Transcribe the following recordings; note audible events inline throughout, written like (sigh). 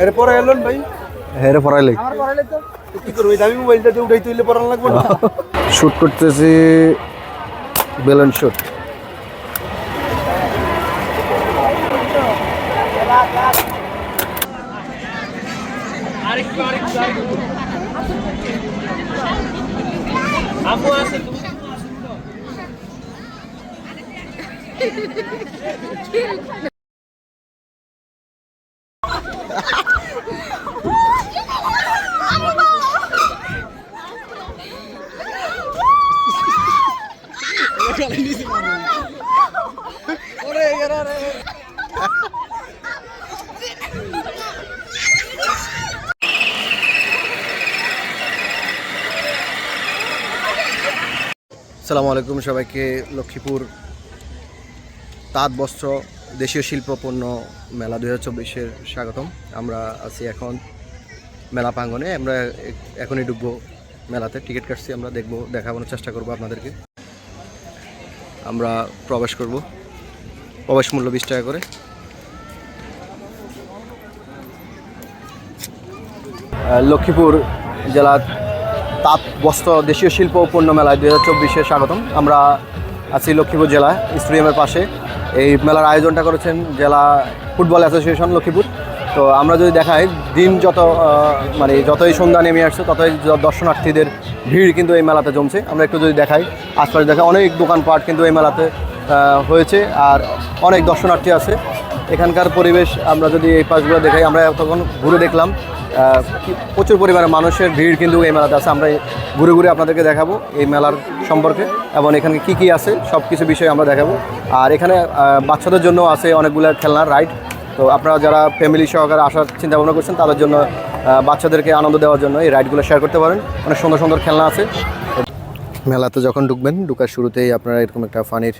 এর পরে এলেন ভাই? হেরে পড়াইলে তো। কি করব এই দামি মোবাইলটা দিয়ে উঠাই তুললে পড়ানো লাগবে না? (laughs) শুট করতেছি শুট (laughs) সালামু আলাইকুম সবাইকে, লক্ষ্মীপুর তাঁত বস্ত্র দেশীয় শিল্প পণ্য মেলা দু হাজার চব্বিশের স্বাগতম। আমরা আছি এখন মেলা প্রাঙ্গনে আমরা এখনই ঢুকবো মেলাতে। টিকিট কাটছি, আমরা দেখব দেখানোর চেষ্টা করব আপনাদেরকে। আমরা প্রবেশ করব। প্রবেশ মূল্য বিশ টাকা করে। লক্ষ্মীপুর জেলার তাঁত বস্ত্র দেশীয় শিল্প পণ্য মেলায় দুই হাজার চব্বিশে স্বাগতম। আমরা আছি লক্ষ্মীপুর জেলা স্টেডিয়ামের পাশে। এই মেলার আয়োজনটা করেছেন জেলা ফুটবল অ্যাসোসিয়েশন লক্ষ্মীপুর। তো আমরা যদি দেখাই, দিন যত মানে যতই সন্ধ্যা নেমে আসছে, ততই দর্শনার্থীদের ভিড় কিন্তু এই মেলাতে জমছে। আমরা একটু যদি দেখাই, আশপাশে দেখা অনেক দোকানপাট কিন্তু এই মেলাতে হয়েছে আর অনেক দর্শনার্থী আছে। এখানকার পরিবেশ আমরা যদি এই পাশগুলো দেখাই, আমরা তখন ঘুরে দেখলাম প্রচুর পরিমাণে মানুষের ভিড় কিন্তু এই মেলাতে আছে। আমরা ঘুরে ঘুরে আপনাদেরকে দেখাবো এই মেলার সম্পর্কে এবং এখানে কি কি আছে সব কিছু বিষয়ে আমরা দেখাবো। আর এখানে বাচ্চাদের জন্য আছে অনেকগুলো খেলনার রাইড। তো আপনারা যারা ফ্যামিলি সহকারে আসার চিন্তা ভাবনা করছেন, তাদের জন্য বাচ্চাদেরকে আনন্দ দেওয়ার জন্য এই রাইডগুলো শেয়ার করতে পারেন। অনেক সুন্দর সুন্দর খেলনা আছে। মেলাতে যখন ঢুকবেন, ঢুকার শুরুতেই আপনারা এরকম একটা ফানির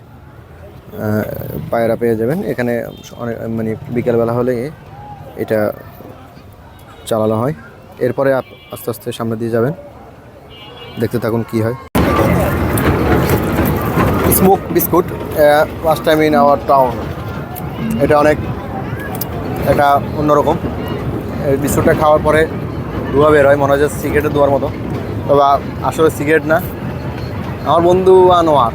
পায়রা পেয়ে যাবেন। এখানে অনেক মানে বিকেলবেলা হলে এটা চালানো হয়। এরপরে আস্তে আস্তে সামনে দিয়ে যাবেন। দেখতে থাকুন কি হয়। Smoke biscuit first time in our town এটা অনেক, এটা অন্যরকম। বিস্কুটটা খাওয়ার পরে ধোয়া বের হয়, মনে হয় যে সিগারেটের ধোয়ার মতো। তবে আসলে সিগারেট না। আমার বন্ধু আনোয়ার।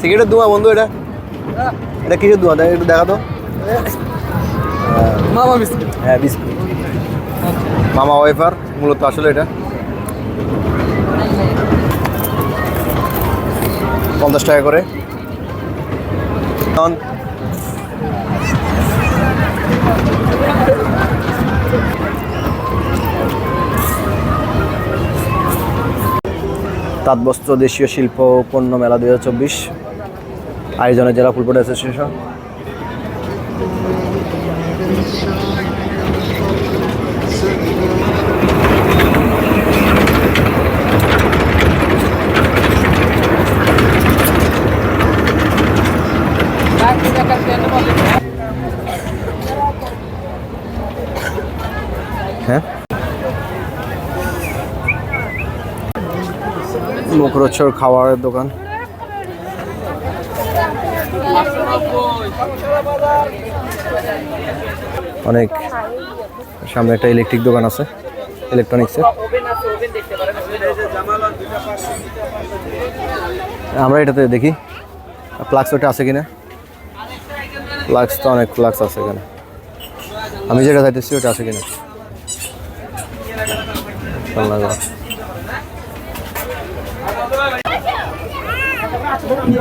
সিগারেটের ধোঁয়া বন্ধু এটা? এটা কিসের ধোঁয়া দেখ একটু দেখা তো। মামা বিস্কুট হ্যাঁ বিস্কুট মামা ওয়েফার মূলত আসলে এটা। পঞ্চাশ টাকা করে। তাঁতবস্ত্র দেশীয় শিল্প পণ্য মেলা দুই হাজার চব্বিশ। আয়োজনে জেলা ফুলপোট অ্যাসোসিয়েশন। হ্যাঁ? খাবারের দোকান। অনেক সামনে একটা ইলেকট্রিক দোকান আছে ইলেকট্রনিক্সের আমরা এটাতে দেখি প্লাক্স ওটা আছে কিনা? প্লাক্স তো অনেক প্লাক্স আছে এখানে। আমি যেটা চাইতেছি ওটা আছে কিনা?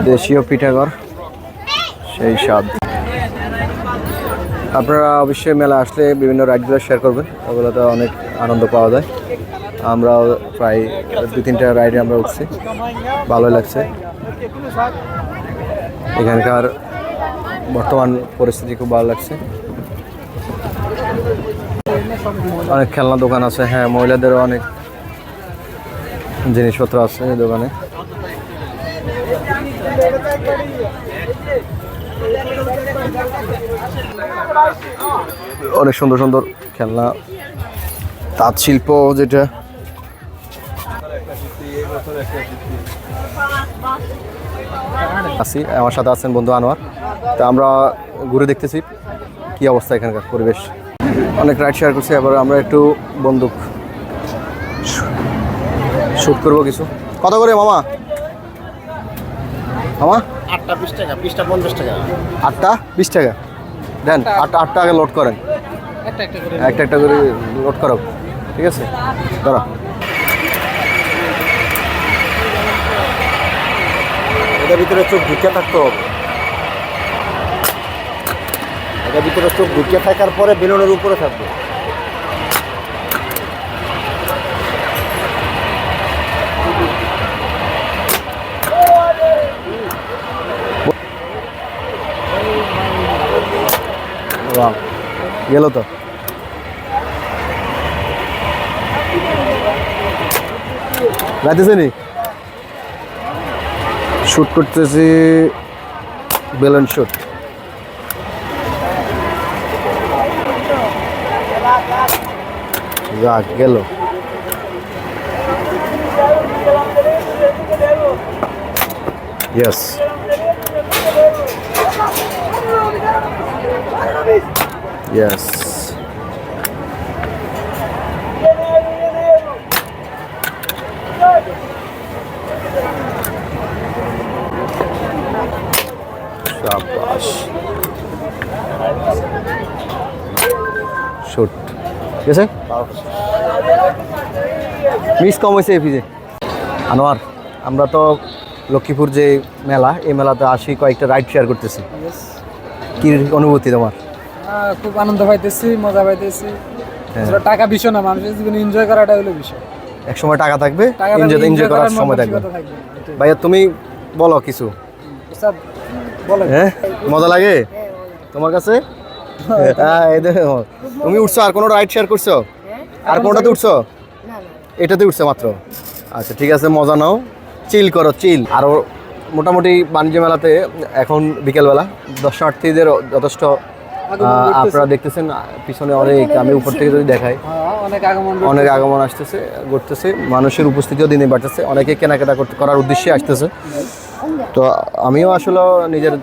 দেশীয় পিঠাঘর সেই স্বাদ। আপনারা অবশ্যই মেলা আসলে বিভিন্ন রাইডগুলো শেয়ার করবেন। ওগুলোতে অনেক আনন্দ পাওয়া যায়। আমরাও প্রায় দু তিনটা রাইডে আমরা উঠছি। ভালোই লাগছে। এখানকার বর্তমান পরিস্থিতি খুব ভালো লাগছে। অনেক খেলনা দোকান আছে। হ্যাঁ মহিলাদেরও অনেক জিনিসপত্র আছে এই দোকানে। অনেক সুন্দর সুন্দর খেলনা, তাঁত শিল্প যেটা। আছি, আমার সাথে আছেন বন্ধু আনোয়ার। তা আমরা ঘুরে দেখতেছি কি অবস্থা এখানকার পরিবেশ। অনেক রাইড শেয়ার করছি, এবার আমরা একটু বন্দুক শ্যুট করব কিছু। কত করে মামা। মামা? আটটা বিশ টাকা বিশটা পঞ্চাশ টাকা। আটটা বিশ টাকা? দেন আটটা। আটটা আগে লোড করেন। একটা একটা করে একটা একটা করে লোড করো। ঠিক আছে? ধরো। এটার ভিতরে চোখ ঢুকে থাকতে হবে। এটার ভিতরে চোখ ঢুকে থাকার পরে বেলুনের উপরে থাকবে। গেল তো? যাইতেছে নি? শুট করতেছি বেলুন শুট যাক গেল। ইয়েস শুট ঠিক আছে মিস কম হয়েছে এপিজে আনোয়ার আমরা তো লক্ষ্মীপুর যে মেলা এই মেলাতে আসি কয়েকটা রাইড শেয়ার করতেছি। কি অনুভূতি তোমার? খুব আনন্দ পাইতেছি মজা পাইতেছি। হ্যাঁ। টাকা বিষয় না মানুষের জীবনে এনজয় করাটা হলো বিষয়। এক সময় টাকা থাকবে এনজয় এনজয় করার সময় থাকবে। ভাইয়া তুমি বলো কিছু। বলেন হ্যাঁ? মজা লাগে? তোমার কাছে? হ্যাঁ এই দেখো তুমি উঠছো আর কোনো রাইড শেয়ার করছ? আর কোনটাতে উঠছো? এটাতে উঠছে মাত্র? আচ্ছা ঠিক আছে মজা নাও। চিল করো চিল আরও মোটামুটি বাণিজ্য মেলাতে এখন বিকেলবেলা দর্শনার্থীদের যথেষ্ট। আপনারা দেখতেছেন পিছনে অনেক আমি উপর থেকে যদি দেখাই অনেক আগমন অনেক আগমন আসতেছে ঘটতেছে মানুষের উপস্থিতিও দিনে বাড়তেছে অনেকে কেনাকাটা করতে করার উদ্দেশ্যে আসতেছে। তো আমিও আসলে নিজের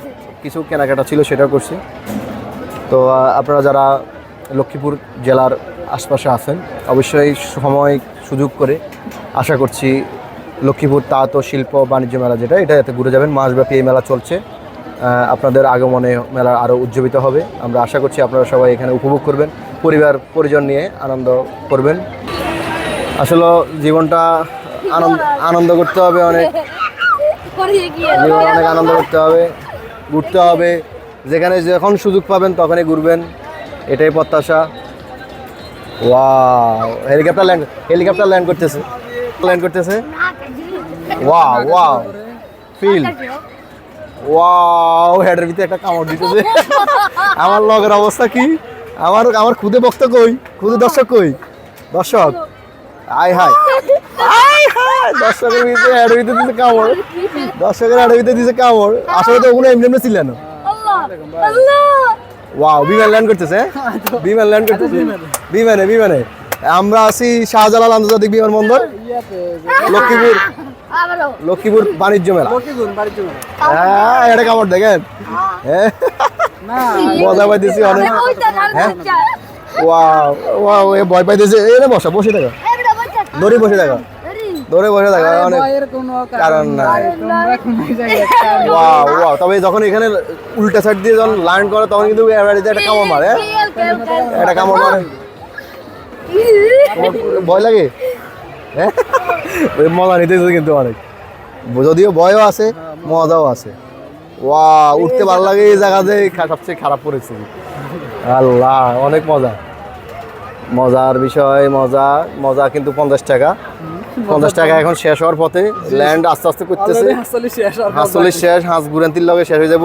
কিছু কেনাকাটা ছিল সেটাও করছি। তো আপনারা যারা লক্ষ্মীপুর জেলার আশপাশে আছেন অবশ্যই সময় সুযোগ করে আশা করছি লক্ষ্মীপুর তাঁত ও শিল্প বাণিজ্য মেলা যেটা এটা এতে ঘুরে যাবেন। মাসব্যাপী এই মেলা চলছে। আপনাদের আগমনে মেলা আরও উজ্জীবিত হবে। আমরা আশা করছি আপনারা সবাই এখানে উপভোগ করবেন, পরিবার, পরিজন নিয়ে আনন্দ করবেন। আসলে জীবনটা আনন্দ আনন্দ করতে হবে অনেক। জীবন অনেক আনন্দ করতে হবে, ঘুরতে হবে। যেখানে যখন সুযোগ পাবেন তখনই ঘুরবেন। এটাই প্রত্যাশা। Wow, helicopter land helicopter land করতেছে। ল্যান্ড করতেছে। Wow wow. ফিল ওয়াও হেডের ভিতরে একটা কামড় দিতেছে। আমার লগের অবস্থা কি? আমার আমার খুদে বক্তা কই? খুদে দর্শক কই? দর্শক। আয় হায়। দর্শকের ভিতরে হেডের ভিতরে দিতে কামড়। দর্শকের হেডের ভিতরে দিতে কামড়। আসলে তো ওগুলো এমনি এমনি ছিল না। ওয়াও বিমান ল্যান্ড করতেছে হ্যাঁ? বিমান ল্যান্ড করতেছে। বিমানে বিমানে। আমরা আছি শাহজালাল আন্তর্জাতিক বিমানবন্দর, লক্ষ্মীপুর। লক্ষ্মীপুর বাণিজ্য মেলা। হ্যাঁ এটা কামড় দেখেন। হ্যাঁ। না। মজা পাইতেছি অনেক। ওয়াও ওয়াও এ ভয় পাইতেছে। এই বসা বসে থাকো। দড়ি বসে থাকো। দৌড়ে। বসে থাকো আরে অনেক কারণ নাই। তোমরা কোনো জায়গায় কারণ ওয়াও ওয়াও। তবে যখন এখানে উল্টা সাইড দিয়ে যখন লাইন করে তখন কিন্তু এবারে একটা কামড় মারে হ্যাঁ? একটা কামড় মারে। ভয় লাগে? হ্যাঁ মজা নিতেছে কিন্তু অনেক। যদিও ভয়ও আছে মজাও আছে। ওয়া উঠতে ভালো লাগে এই জায়গাতে সবচেয়ে খারাপ পরিস্থিতি। আল্লাহ অনেক মজা। মজার বিষয় মজা মজা কিন্তু পঞ্চাশ টাকা। পঞ্চাশ টাকা এখন শেষ হওয়ার পথে ল্যান্ড আস্তে আস্তে করতেছে। অলরেডি শেষ হাঁস গুরান্তির লগে শেষ হয়ে যাব।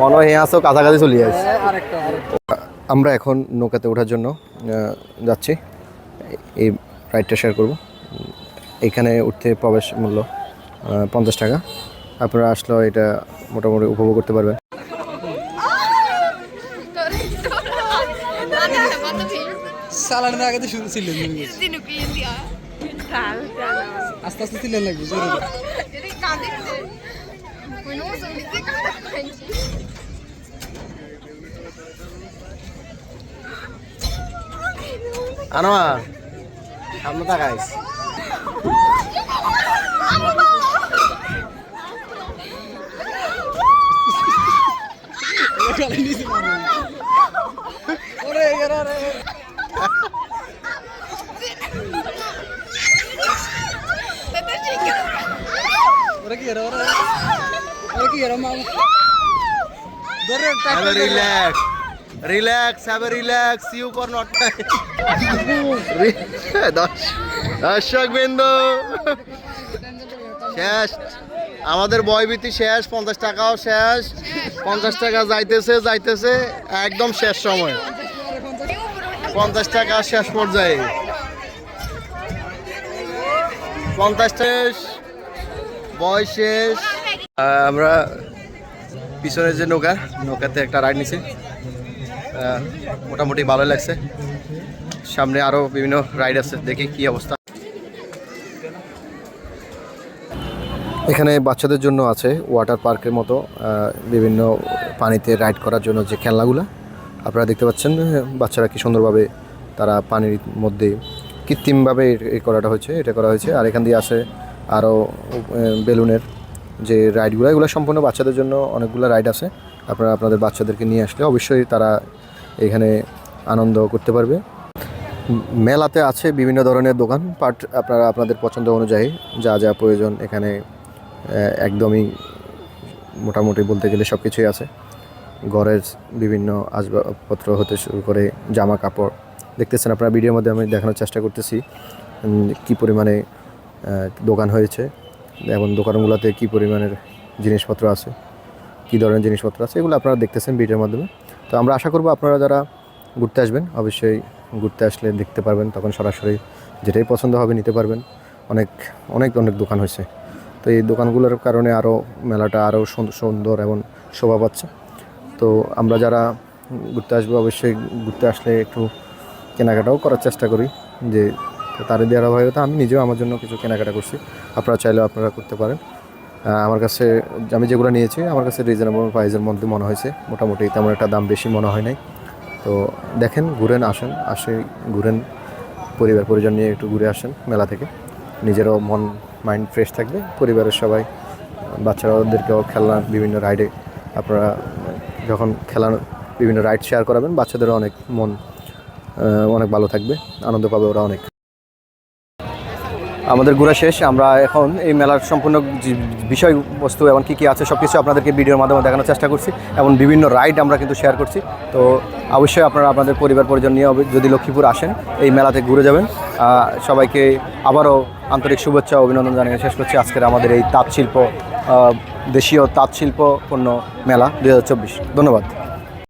মনে হয় হাঁসও কাছাকাছি চলে আরেকটা আরেকটা। আমরা এখন নৌকাতে ওঠার জন্য যাচ্ছি। এই রাইডটা শেয়ার করব। এখানে উঠতে প্রবেশ মূল্য পঞ্চাশ টাকা। আপনারা আসলেও এটা মোটামুটি উপভোগ করতে পারবেন। সালানের আগে তো শুরু ছিল আস্তে আস্তে ছিলেন লাগবে জোরে আনোয়া সামনে তাকাইস ওরে এরা রে ওরা কি এরা ওরা? ওরা কি এরা মামা? ধরে এ relax relax have relax you for not দর্শক বিন্দু। শেষ। আমাদের বয়বীতি শেষ, পঞ্চাশ টাকাও শেষ। পঞ্চাশ টাকা যাইতেছে যাইতেছে, একদম শেষ সময়। পঞ্চাশ টাকা শেষ পর্যায়ে। পঞ্চাশ শেষ বয় শেষ। আমরা পিছনের যে নৌকা, নৌকাতে একটা রাইড নিছি। মোটামুটি ভালো লাগছে। সামনে আরও বিভিন্ন রাইড আছে, দেখি কি অবস্থা। এখানে বাচ্চাদের জন্য আছে ওয়াটার পার্কের মতো বিভিন্ন পানিতে রাইড করার জন্য যে খেলনাগুলো। আপনারা দেখতে পাচ্ছেন বাচ্চারা কি সুন্দরভাবে তারা পানির মধ্যে কৃত্রিমভাবে এ করাটা হয়েছে, এটা করা হয়েছে। আর এখান দিয়ে আছে আরও বেলুনের যে রাইডগুলো, এগুলো সম্পূর্ণ বাচ্চাদের জন্য অনেকগুলো রাইড আছে। আপনারা আপনাদের বাচ্চাদেরকে নিয়ে আসলে অবশ্যই তারা এখানে আনন্দ করতে পারবে। মেলাতে আছে বিভিন্ন ধরনের দোকান পাট আপনারা আপনাদের পছন্দ অনুযায়ী যা যা প্রয়োজন এখানে একদমই মোটামুটি বলতে গেলে সব কিছুই আছে। ঘরের বিভিন্ন আসবাবপত্র হতে শুরু করে জামা কাপড়। দেখতেছেন আপনারা ভিডিওর মধ্যে আমি দেখানোর চেষ্টা করতেছি কি পরিমাণে দোকান হয়েছে এবং দোকানগুলোতে কি পরিমাণের জিনিসপত্র আছে, কী ধরনের জিনিসপত্র আছে, এগুলো আপনারা দেখতেছেন ভিডিওর মাধ্যমে। তো আমরা আশা করব আপনারা যারা ঘুরতে আসবেন, অবশ্যই ঘুরতে আসলে দেখতে পারবেন, তখন সরাসরি যেটাই পছন্দ হবে নিতে পারবেন। অনেক অনেক অনেক দোকান হয়েছে। তো এই দোকানগুলোর কারণে আরও মেলাটা আরও সুন্দর এবং শোভা পাচ্ছে। তো আমরা যারা ঘুরতে আসব, অবশ্যই ঘুরতে আসলে একটু কেনাকাটাও করার চেষ্টা করি। যে তারে দেওয়ার অভাবে তো আমি নিজেও আমার জন্য কিছু কেনাকাটা করছি। আপনারা চাইলেও আপনারা করতে পারেন। আমার কাছে আমি যেগুলো নিয়েছি, আমার কাছে রিজনেবল প্রাইসের মধ্যে মনে হয়েছে। মোটামুটি তেমন একটা দাম বেশি মনে হয় নাই। তো দেখেন, ঘুরেন, আসেন, আসে, ঘুরেন, পরিবার, পরিজন নিয়ে একটু ঘুরে আসেন মেলা থেকে। নিজেরও মন মাইন্ড ফ্রেশ থাকবে। পরিবারের সবাই বাচ্চারা ওদেরকেও বিভিন্ন রাইডে আপনারা যখন খেলার বিভিন্ন রাইড শেয়ার করাবেন, বাচ্চাদেরও অনেক মন অনেক ভালো থাকবে। আনন্দ পাবে ওরা অনেক। আমাদের ঘোরা শেষ। আমরা এখন এই মেলার সম্পূর্ণ বিষয়বস্তু এবং কী কী আছে সব কিছু আপনাদেরকে ভিডিওর মাধ্যমে দেখানোর চেষ্টা করছি এবং বিভিন্ন রাইড আমরা কিন্তু শেয়ার করছি। তো অবশ্যই আপনারা আপনাদের পরিবার, পরিজন নিয়ে যদি লক্ষ্মীপুর আসেন, এই মেলাতে ঘুরে যাবেন। সবাইকে আবারও আন্তরিক শুভেচ্ছা অভিনন্দন জানিয়ে শেষ করছি আজকের আমাদের এই তাঁত শিল্প দেশীয় তাঁত শিল্প পণ্য মেলা দু হাজার চব্বিশ। ধন্যবাদ।